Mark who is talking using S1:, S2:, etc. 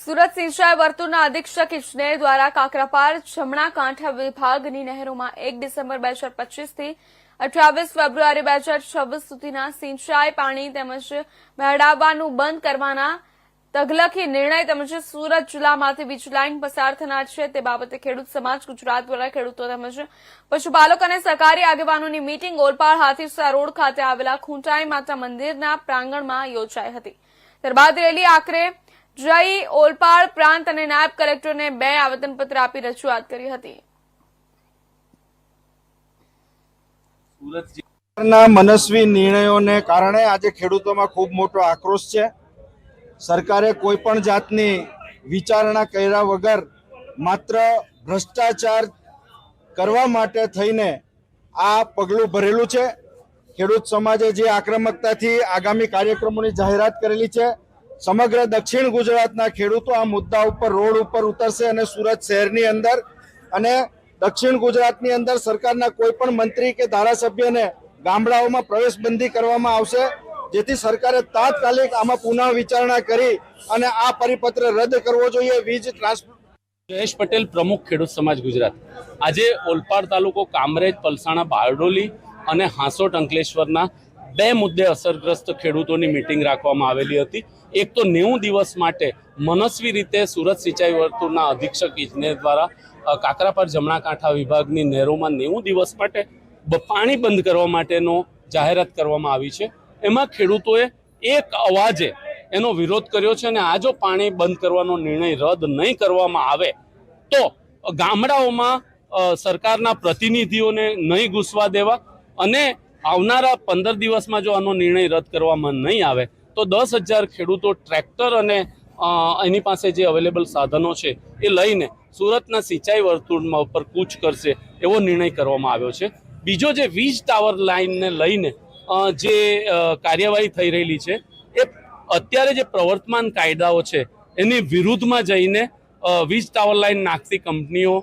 S1: સુરત સિંચાઈ વર્તુળના અધિક્ષક ઇજનેર દ્વારા કાકરાપાર જમણા કાંઠા વિભાગની નહેરોમાં એક ડિસેમ્બર બે હજાર પચીસથી અઠ્યાવીસ ફેબ્રુઆરી બે હજાર છવ્વીસ સુધીના સિંચાઈ પાણી તેમજ વહેડાવવાનું બંધ કરવાના તગલખી નિર્ણય તેમજ સુરત જિલ્લામાંથી વીજ લાઇન પસાર થનાર છે તે બાબતે ખેડૂત સમાજ ગુજરાત દ્વારા ખેડૂતો તેમજ પશુપાલક અને સરકારી આગેવાનોની મીટિંગ ઓલપાડ હાથીસા રોડ ખાતે આવેલા ખૂંટાઈ માતા મંદિરના પ્રાંગણમાં યોજાઈ હતી. ત્યારબાદ રેલી આખરે જઈ ઓલપાડ પ્રાંત અને નાયબ કલેક્ટરને બે આવેદનપત્ર આપી રજૂઆત કરી હતી.
S2: ના મનસ્વી નિર્ણયોને કારણે આજે ખેડૂતોમાં ખૂબ મોટો આક્રોશ છે. સરકારે કોઈ પણ જાતની વિચારણા કર્યા વગર માત્ર ભ્રષ્ટાચાર કરવા માટે થઈને આ પગલું ભરેલું છે. ખેડૂત સમાજે જે આક્રમકતાથી આગામી કાર્યક્રમોની જાહેરાત કરેલી છે સમગ્ર દક્ષિણ ગુજરાતના ખેડૂતો આ મુદ્દા ઉપર, રોડ ઉપર ઉતરશે અને સુરત શહેરની અંદર અને દક્ષિણ ગુજરાતની અંદર સરકારના કોઈ પણ મંત્રી કે ધારાસભ્યને ગામડાઓમાં પ્રવેશબંધી કરવામાં આવશે, જેથી સરકારે તાત્કાલિક આમાં પુનઃ વિચારણા કરી અને આ પરિપત્ર રદ કરવો જોઈએ. વીજ ટ્રાન્સપોર્ટ
S3: જયેશ પટેલ પ્રમુખ ખેડૂત સમાજ ગુજરાત. આજે ઓલપાડ તાલુકો કામરેજ, પલસાણા, બારડોલી અને હાંસોટ અંકલેશ્વરના બે મુદ્દે અસરગ્રસ્ત ખેડૂતોની મિટિંગ રાખવામાં આવેલી હતી. એક તો નેવું દિવસ માટે મનસ્વી રીતે સુરત સિંચાઈ વર્તુળના અધિક્ષક ઇજનેર દ્વારા કાકરાપાર જમણા કાંઠા વિભાગની નહેરોમાં નેવું દિવસ માટે પાણી બંધ કરવા માટેનો જાહેરાત કરવામાં આવી છે. એમાં ખેડૂતોએ એક અવાજે એનો વિરોધ કર્યો છે અને આ જો પાણી બંધ કરવાનો નિર્ણય રદ નહીં કરવામાં આવે, તો ગામડાઓમાં સરકારના પ્રતિનિધિઓને નહીં ઘૂસવા દેવા અને આવનારા પંદર દિવસમાં જો આનો નિર્ણય રદ કરવામાં નહીં આવે, તો દસ હજાર ખેડૂતો ટ્રેક્ટર અને એની પાસે જે અવેલેબલ સાધનો છે, એ લઈને સુરતના સિંચાઈ વર્તુળમાં ઉપર કૂચ કરશે એવો નિર્ણય કરવામાં આવ્યો છે. બીજો જે વીજ ટાવર લાઇનને લઈને જે કાર્યવાહી થઈ રહેલી છે, એ અત્યારે જે પ્રવર્તમાન કાયદાઓ છે, એની વિરુદ્ધમાં જઈને વીજ ટાવર લાઇન નાખતી કંપનીઓ